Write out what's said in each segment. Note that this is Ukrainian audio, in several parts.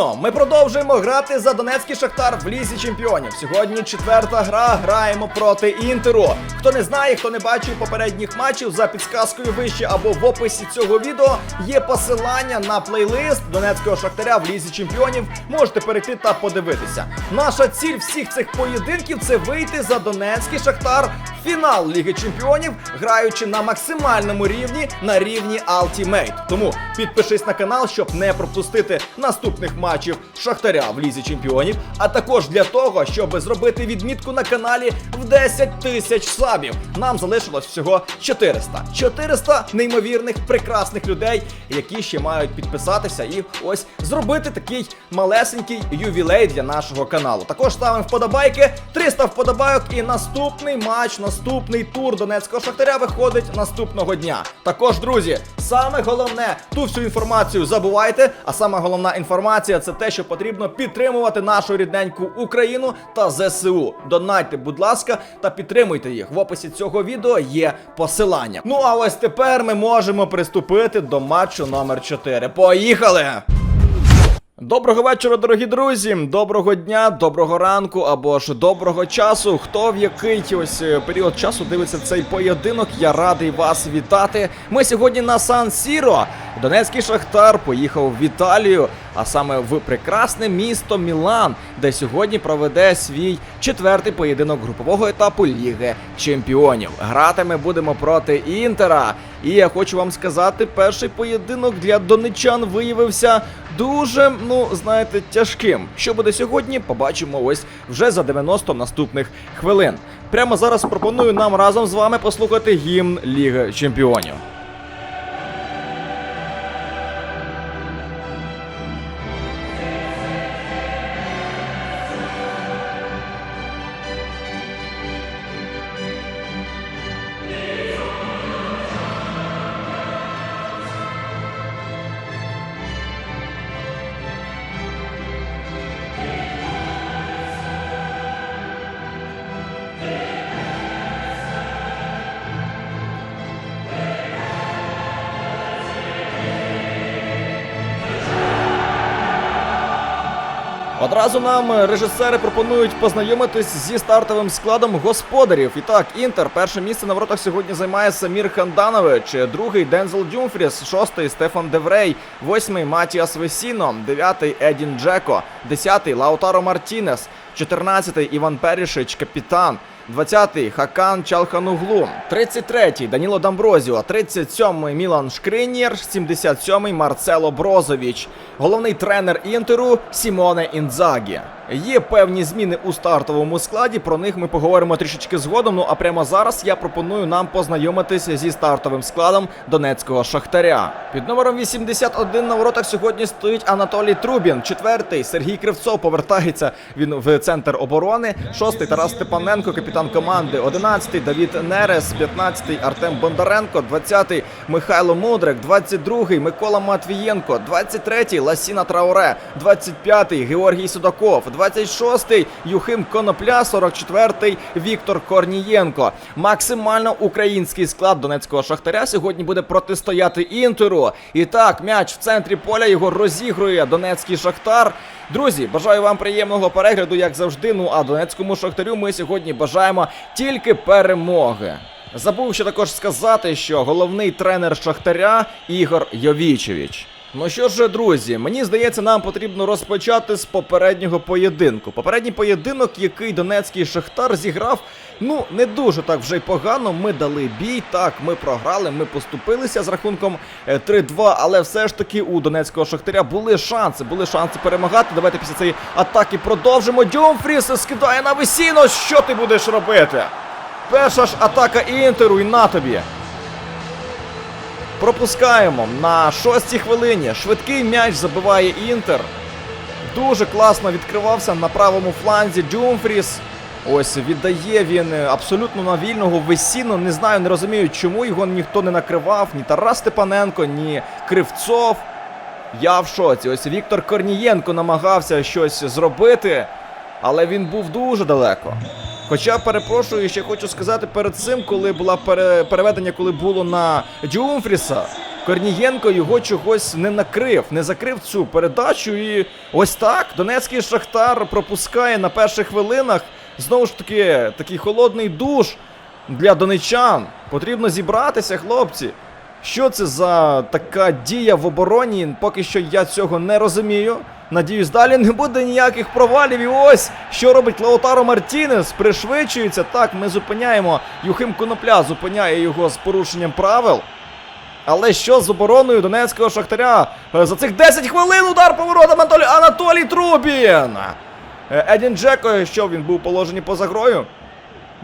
Україно! Ми продовжуємо грати за Донецький Шахтар в лізі чемпіонів. Сьогодні четверта гра. Граємо проти Інтеру. Хто не знає, хто не бачив попередніх матчів, за підсказкою вище або в описі цього відео є посилання на плейлист Донецького Шахтаря в лізі чемпіонів. Можете перейти та подивитися. Наша ціль всіх цих поєдинків це вийти за Донецький Шахтар в фінал Ліги Чемпіонів, граючи на максимальному рівні на рівні Ultimate. Тому підпишись на канал, щоб не пропустити наступних матчів Шахтаря в лізі чемпіонів, а також для того, щоб зробити відмітку на каналі в 10 тисяч сабів. Нам залишилось всього 400. 400 неймовірних прекрасних людей, які ще мають підписатися і ось зробити такий малесенький ювілей для нашого каналу. Також ставимо вподобайки, 300 вподобайок і наступний матч, наступний тур Донецького Шахтаря виходить наступного дня. Також, друзі, саме головне, ту всю інформацію забувайте. А саме головна інформація це те, що потрібно підтримувати нашу рідненьку Україну та ЗСУ. Донайте, будь ласка, та підтримуйте їх. В описі цього відео є посилання. Ну а ось тепер ми можемо приступити до матчу номер 4. Поїхали! Доброго вечора, дорогі друзі. Доброго дня, доброго ранку або ж доброго часу. Хто в який ось е, період часу дивиться цей поєдинок? Я радий вас вітати. Ми сьогодні на Сан Сіро. Донецький шахтар поїхав в Італію, а саме в прекрасне місто Мілан, де сьогодні проведе свій четвертий поєдинок групового етапу Ліги Чемпіонів. Грати ми будемо проти Інтера. І я хочу вам сказати, перший поєдинок для донечан виявився дуже, ну знаєте, тяжким. Що буде сьогодні, побачимо ось вже за 90 наступних хвилин. Прямо зараз пропоную нам разом з вами послухати гімн Ліги Чемпіонів. Одразу нам режисери пропонують познайомитись зі стартовим складом господарів. І так, Інтер перше місце на воротах сьогодні займає Самір Ханданович, другий Дензел Дюмфріс, шостий Стефан Деврей, восьмий Матіас Весіно, дев'ятий Едін Джеко, десятий Лаутаро Мартінес, чотирнадцятий Іван Перішич, капітан. 20-й Хакан Чалхануглу, 33-й Даніло Дамброзіо, 37-й Мілан Шкринєр, 77-й Марцело Брозович. Головний тренер Інтеру Сімоне Інзагі. Є певні зміни у стартовому складі. Про них ми поговоримо трішечки згодом. Ну а прямо зараз я пропоную нам познайомитися зі стартовим складом донецького шахтаря. Під номером 81 на воротах сьогодні стоїть Анатолій Трубін. Четвертий Сергій Кривцов повертається він в центр оборони. Шостий Тарас Степаненко, капітан команди. Одинадцятий Давід Нерес, 15-й Артем Бондаренко, 20-й Михайло Мудрик, 22-й Микола Матвієнко, 23-й Ласіна Трауре, 25-й Георгій Судаков, 26-й Юхим Конопля, 44-й Віктор Корнієнко. Максимально український склад донецького шахтаря сьогодні буде протистояти інтеру. І так, м'яч в центрі поля його розігрує донецький шахтар. Друзі, бажаю вам приємного перегляду, як завжди. Ну а донецькому шахтарю ми сьогодні бажаємо тільки перемоги. Забув ще також сказати, що головний тренер Шахтаря Ігор Йовічевич. Ну що ж, друзі, мені здається, нам потрібно розпочати з попереднього поєдинку. Попередній поєдинок, який донецький шахтар зіграв, ну не дуже так вже й погано. Ми дали бій. Так, ми програли, ми поступилися з рахунком е, 3-2, але все ж таки у донецького шахтаря були шанси, були шанси перемагати. Давайте після цієї атаки продовжимо. Дюмфріс скидає на весіно. Що ти будеш робити? Перша ж атака інтеру і на тобі. Пропускаємо на шостій хвилині. Швидкий м'яч забиває Інтер. Дуже класно відкривався на правому фланзі Дюмфріс. Ось віддає він е, абсолютно на вільного весіну. Не знаю, не розумію, чому його ніхто не накривав. Ні Тарас Степаненко, ні Кривцов. Я в шоці. Ось Віктор Корнієнко намагався щось зробити, але він був дуже далеко. Хоча перепрошую, ще хочу сказати перед цим, коли була пере... переведення, коли було на Дюмфріса. Корнієнко його чогось не накрив, не закрив цю передачу. І ось так Донецький Шахтар пропускає на перших хвилинах. Знову ж таки, такий холодний душ для донечан. Потрібно зібратися, хлопці. Що це за така дія в обороні? Поки що я цього не розумію. Надіюсь, далі не буде ніяких провалів. І ось що робить Лаутаро Мартінес. Пришвидшується. Так, ми зупиняємо. Юхим Конопля зупиняє його з порушенням правил. Але що з обороною Донецького Шахтаря? Е, За цих 10 хвилин удар поворотом Анатолій, Анатолій Трубін! Е, Едін Джеко, що він був в положенні поза грою?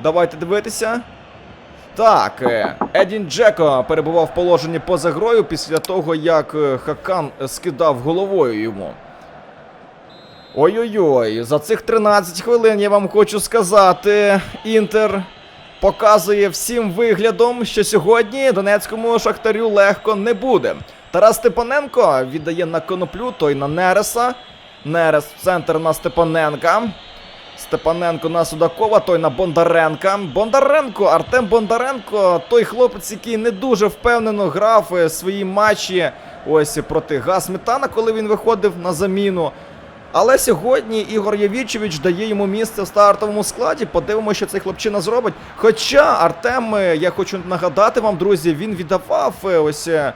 Давайте дивитися. Так, е, Едін Джеко перебував в положенні поза грою після того, як Хакан скидав головою йому. Ой-ой-ой, за цих 13 хвилин я вам хочу сказати, Інтер показує всім виглядом, що сьогодні Донецькому шахтарю легко не буде. Тарас Степаненко віддає на коноплю, той на Нереса. Нерес в центр на Степаненка. Степаненко на Судакова, той на Бондаренка. Бондаренко, Артем Бондаренко, той хлопець, який не дуже впевнено грав е, свої матчі ось проти Гасметана, коли він виходив на заміну. Але сьогодні Ігор Явічевич дає йому місце в стартовому складі. Подивимося, що цей хлопчина зробить. Хоча Артем, я хочу нагадати вам, друзі, він віддавав е, ось. е,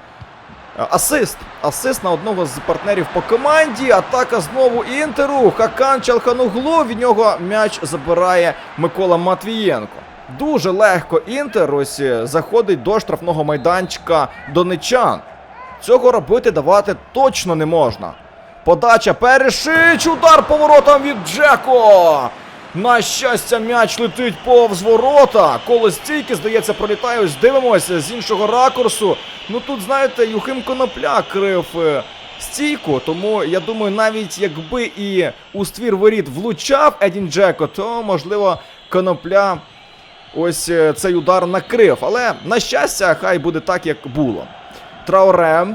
Асист. Асист на одного з партнерів по команді. Атака знову Інтеру. Хакан Чалхануглу. Від нього м'яч забирає Микола Матвієнко. Дуже легко Інтер ось е, заходить до штрафного майданчика донечан. Цього робити давати точно не можна. Подача Перешич, удар поворотом від Джеко. На щастя, м'яч летить повз ворота. Коло стійки, здається, пролітає. Ось дивимося з іншого ракурсу. Ну тут, знаєте, Юхим Конопля крив е, стійку. Тому я думаю, навіть якби і у ствір воріт влучав Едін Джеко, то можливо Конопля ось е, цей удар накрив. Але на щастя, хай буде так, як було. Трауре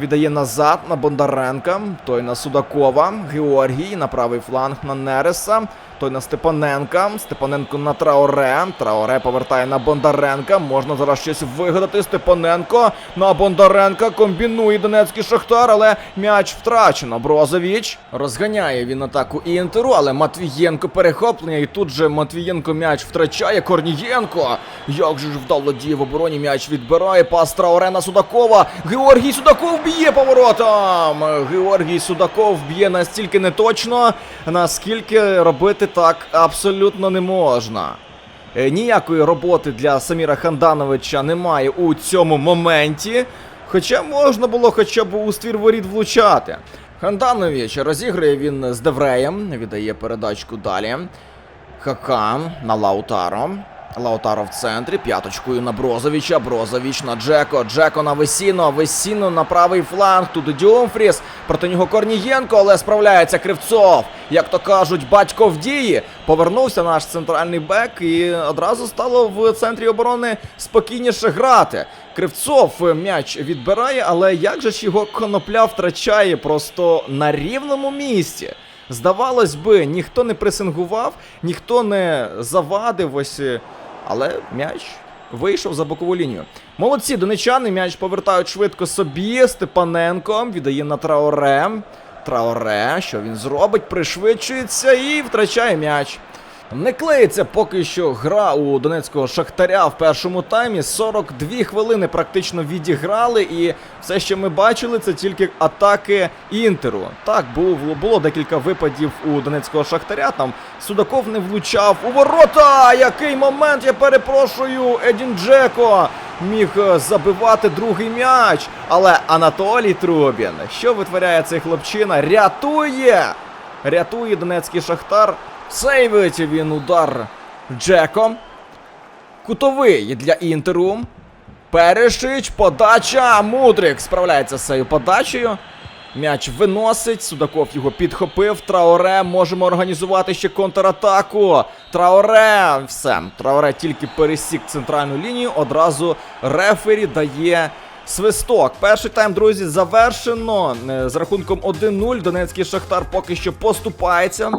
віддає назад на Бондаренка, той на Судакова, Георгій на правий фланг на Нереса, той на Степаненка, Степаненко на Трауре, Трауре повертає на Бондаренка, можна зараз щось вигадати, Степаненко на Бондаренка, комбінує Донецький Шахтар, але м'яч втрачено, Брозовіч розганяє він атаку Інтеру, але Матвієнко перехоплення, і тут же Матвієнко м'яч втрачає, Корнієнко, як же ж вдало діє в обороні, м'яч відбирає, пас Трауре на Судакова, Георгій Судаков б'є поворотом, Георгій Судаков б'є настільки неточно, наскільки робити так абсолютно не можна. Е, Ніякої роботи для Саміра Хандановича немає у цьому моменті. Хоча можна було хоча б у ствір воріт влучати. Ханданович розіграє він з Девреєм, віддає передачку далі. Хакан на Лаутаро. Лаутаро в центрі, п'яточкою на Брозовича, Брозович на Джеко, Джеко на Весіно, Весіно на правий фланг, тут Дюмфріс, проти нього Корнієнко, але справляється Кривцов. Як то кажуть, батько в дії. Повернувся наш центральний бек і одразу стало в центрі оборони спокійніше грати. Кривцов м'яч відбирає, але як же ж його конопля втрачає просто на рівному місці. Здавалось би, ніхто не пресингував, ніхто не завадив ось. Але м'яч вийшов за бокову лінію. Молодці, донечани, м'яч повертають швидко собі. Степаненко віддає на Траоре. Траоре, що він зробить, пришвидшується і втрачає м'яч. Не клеїться поки що гра у донецького шахтаря в першому таймі. 42 хвилини практично відіграли, і все, що ми бачили, це тільки атаки інтеру. Так, було, було декілька випадів у донецького шахтаря. Там Судаков не влучав у ворота. Який момент, я перепрошую, Едін Джеко міг е, забивати другий м'яч. Але Анатолій Трубін, що витворяє цей хлопчина? Рятує! Рятує донецький шахтар. Сейвить він удар Джеком. Кутовий для інтеру. Перешич, подача. Мудрик справляється з цією подачею. М'яч виносить. Судаков його підхопив. Траоре. Можемо організувати ще контратаку. Траоре. Все. Траоре тільки пересік центральну лінію. Одразу рефері дає. Свисток. Перший тайм, друзі, завершено. Е, З рахунком 1-0. Донецький Шахтар поки що поступається.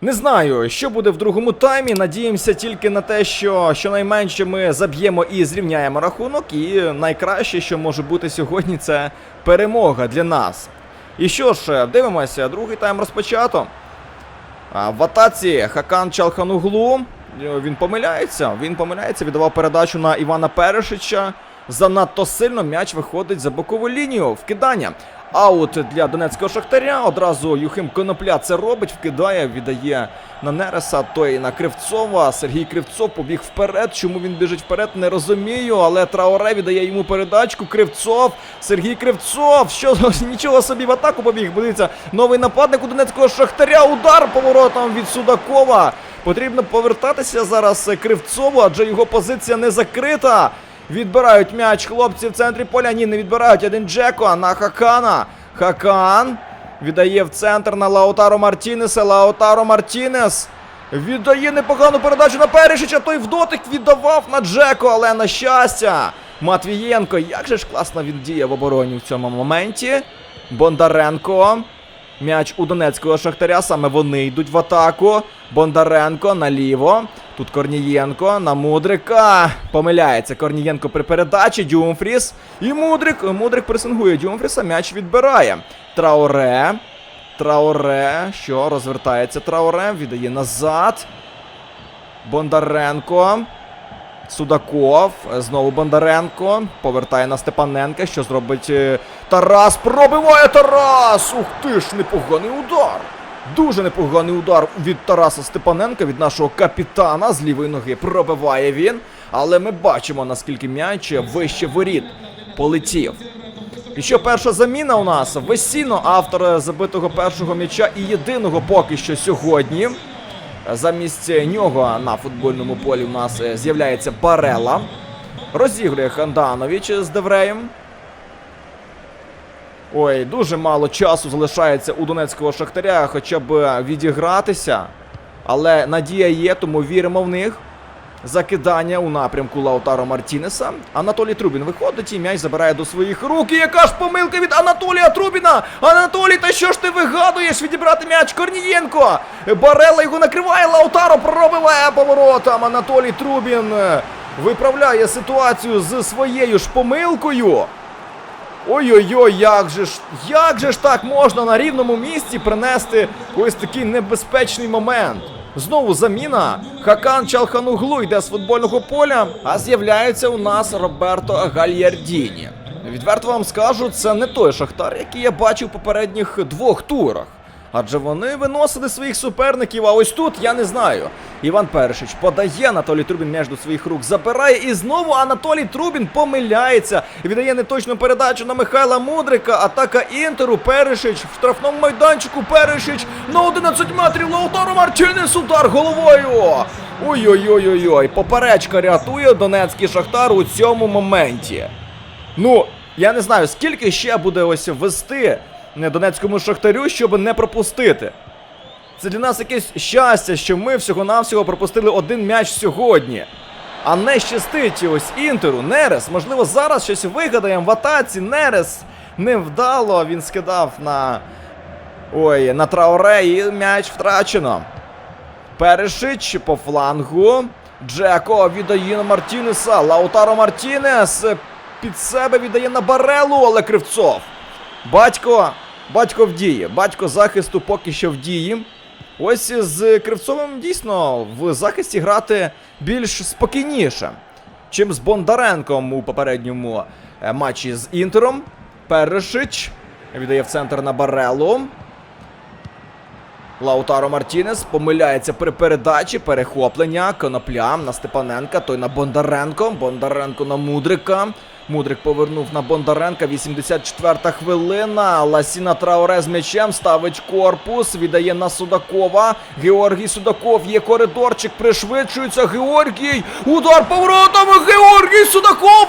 Не знаю, що буде в другому таймі. Надіємося тільки на те, що щонайменше ми заб'ємо і зрівняємо рахунок. І найкраще, що може бути сьогодні, це перемога для нас. І що ж, дивимося, другий тайм розпочато. В атаці Хакан Чалхануглу. Він помиляється. Він помиляється, віддавав передачу на Івана Перешича. Занадто сильно м'яч виходить за бокову лінію. Вкидання. Аут для донецького шахтаря. Одразу Юхим Конопля це робить, вкидає, віддає на Нереса, той на Кривцова. Сергій Кривцов побіг вперед. Чому він біжить вперед, не розумію. Але Траоре віддає йому передачку. Кривцов. Сергій Кривцов. Що нічого собі в атаку побіг. Подивіться, новий нападник у донецького шахтаря. Удар поворотом від Судакова. Потрібно повертатися зараз Кривцову, адже його позиція не закрита. Відбирають м'яч хлопці в центрі поля. Ні, не відбирають. Один Джеко на Хакана. Хакан віддає в центр на Лаутаро Мартінеса. Лаутаро Мартінес віддає непогану передачу на Перешича. Той в дотик віддавав на Джеко, але на щастя. Матвієнко, як же ж класно він діє в обороні в цьому моменті. Бондаренко. М'яч у Донецького шахтаря, саме вони йдуть в атаку. Бондаренко наліво. Тут Корнієнко на Мудрика. Помиляється Корнієнко при передачі. Дюмфріс. І Мудрик. Мудрик пресингує Дюмфріса. М'яч відбирає. Трауре. Трауре. Що? Розвертається Трауре. Віддає назад. Бондаренко. Судаков, знову Бондаренко. Повертає на Степаненка. Що зробить е, Тарас? Пробиває Тарас! Ух ти ж, непоганий удар! Дуже непоганий удар від Тараса Степаненка, від нашого капітана з лівої ноги. Пробиває він. Але ми бачимо, наскільки м'яч вище воріт полетів. І що перша заміна у нас? Весіно, автор забитого першого м'яча і єдиного поки що сьогодні. Замість нього на футбольному полі у нас з'являється Барела. Розігрує Ханданович з Девреєм. Ой, дуже мало часу залишається у донецького шахтаря, хоча б відігратися. Але надія є, тому віримо в них. Закидання у напрямку Лаутаро Мартінеса. Анатолій Трубін виходить і м'яч забирає до своїх рук. І яка ж помилка від Анатолія Трубіна! Анатолій, та що ж ти вигадуєш відібрати м'яч Корнієнко? Барела його накриває, Лаутаро пробиває поворотом. Анатолій Трубін е, виправляє ситуацію з своєю ж помилкою. Ой-ой-ой, як же ж, як же ж так можна на рівному місці принести ось такий небезпечний момент? Знову заміна. Хакан Чалхануглу йде з футбольного поля, а з'являється у нас Роберто Гальярдіні. Відверто вам скажу, це не той шахтар, який я бачив в попередніх двох турах. Адже вони виносили своїх суперників, а ось тут я не знаю. Іван Першич подає Анатолій Трубін м'яч до своїх рук, забирає і знову Анатолій Трубін помиляється. Віддає неточну передачу на Михайла Мудрика. Атака Інтеру. Перешич в штрафному майданчику. Перешич на 11 метрів. Лаутаро Мартінес удар головою. Ой-ой-ой-ой-ой. Поперечка рятує Донецький Шахтар у цьому моменті. Ну, я не знаю, скільки ще буде ось вести Донецькому шахтарю, щоб не пропустити. Це для нас якесь щастя, що ми всього-навсього пропустили один м'яч сьогодні. А не щастить ось Інтеру, Нерес. Можливо, зараз щось вигадаємо в атаці. Нерес невдало. Він скидав на. Ой, на Трауре і м'яч втрачено. Перешич по флангу. Джеко віддає на Мартінеса. Лаутаро Мартінес під себе віддає на Барелу, але Кривцов. Батько. Батько в дії. Батько захисту поки що в дії. Ось з Кривцовим дійсно в захисті грати більш спокійніше, чим з Бондаренком у попередньому е, матчі з Інтером. Перешич віддає в центр на Барелу. Лаутаро Мартінес помиляється при передачі, перехоплення, конопля на Степаненка, той на Бондаренко. Бондаренко на Мудрика. Мудрик повернув на Бондаренка. 84-та хвилина. Ласіна Трауре з м'ячем ставить корпус. Віддає на Судакова. Георгій Судаков є коридорчик. Пришвидшується. Георгій. Удар поворотом. Георгій Судаков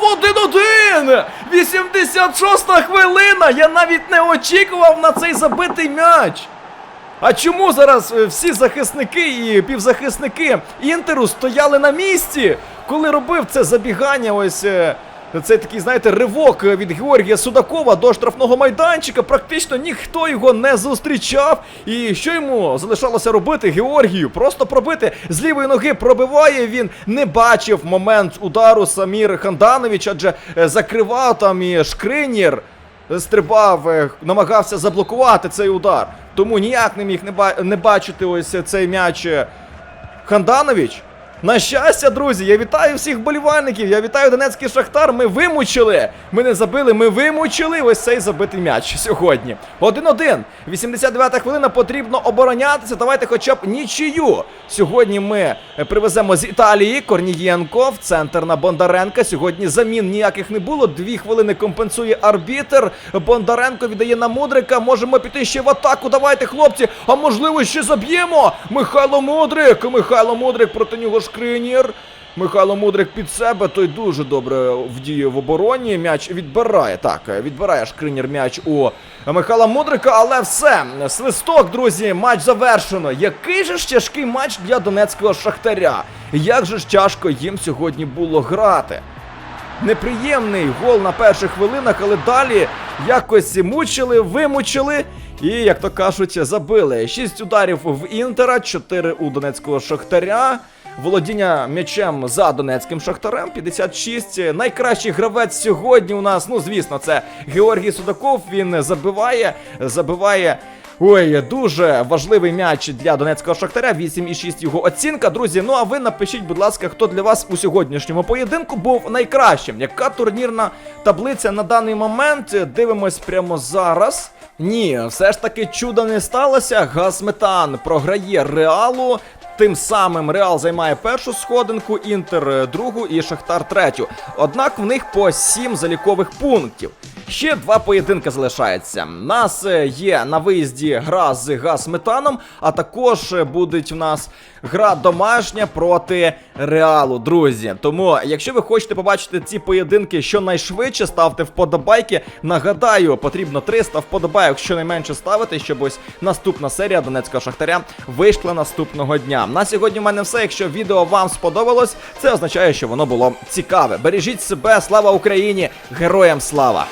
1-1. 86-та хвилина. Я навіть не очікував на цей забитий м'яч. А чому зараз е, всі захисники і півзахисники Інтеру стояли на місці, коли робив це забігання ось е, Цей такий, знаєте, ривок від Георгія Судакова до штрафного майданчика. Практично ніхто його не зустрічав. І що йому залишалося робити Георгію? Просто пробити з лівої ноги пробиває він. Не бачив момент удару Самір Ханданович, адже е, закривав там і Шкринір. Стрибав, е, намагався заблокувати цей удар. Тому ніяк не міг не, бачити ось цей м'яч е, Ханданович. На щастя, друзі, я вітаю всіх болівальників. Я вітаю Донецький Шахтар. Ми вимучили. Ми не забили, ми вимучили ось цей забитий м'яч сьогодні. 1-1. 89-та хвилина потрібно оборонятися. Давайте хоча б нічию. Сьогодні ми привеземо з Італії Корнієнко в центр на Бондаренка. Сьогодні замін ніяких не було. Дві хвилини компенсує арбітер. Бондаренко віддає на Мудрика. Можемо піти ще в атаку. Давайте, хлопці. А можливо, ще заб'ємо. Михайло Мудрик. Михайло Мудрик проти нього шкринір. Михайло Мудрик під себе, той дуже добре вдіє в обороні. М'яч відбирає. Так, відбирає шкринір м'яч у Михайла Мудрика, але все. Свисток, друзі, матч завершено. Який же ж тяжкий матч для донецького шахтаря? Як же ж тяжко їм сьогодні було грати? Неприємний гол на перших хвилинах, але далі якось мучили, вимучили. І, як то кажуть, забили. 6 ударів в Інтера, 4 у донецького шахтаря. Володіння м'ячем за донецьким шахтарем 56. Найкращий гравець сьогодні у нас, ну звісно, це Георгій Судаков. Він забиває, забиває. Ой, дуже важливий м'яч для донецького шахтаря. 8,6 його оцінка. Друзі, ну а ви напишіть, будь ласка, хто для вас у сьогоднішньому поєдинку був найкращим. Яка турнірна таблиця на даний момент? Дивимось прямо зараз. Ні, все ж таки чуда не сталося. Газметан програє реалу. Тим самим Реал займає першу сходинку, Інтер е, другу і Шахтар третю. Однак в них по сім залікових пунктів. Ще два поєдинки залишаються. Нас е, є на виїзді гра з Газметаном, а також е, будуть в нас гра домашня проти Реалу, друзі. Тому, якщо ви хочете побачити ці поєдинки щонайшвидше, ставте вподобайки. Нагадаю, потрібно 300 вподобайок щонайменше ставити, щоб ось наступна серія Донецького Шахтаря вийшла наступного дня. На сьогодні в мене все. Якщо відео вам сподобалось, це означає, що воно було цікаве. Бережіть себе, слава Україні! Героям слава!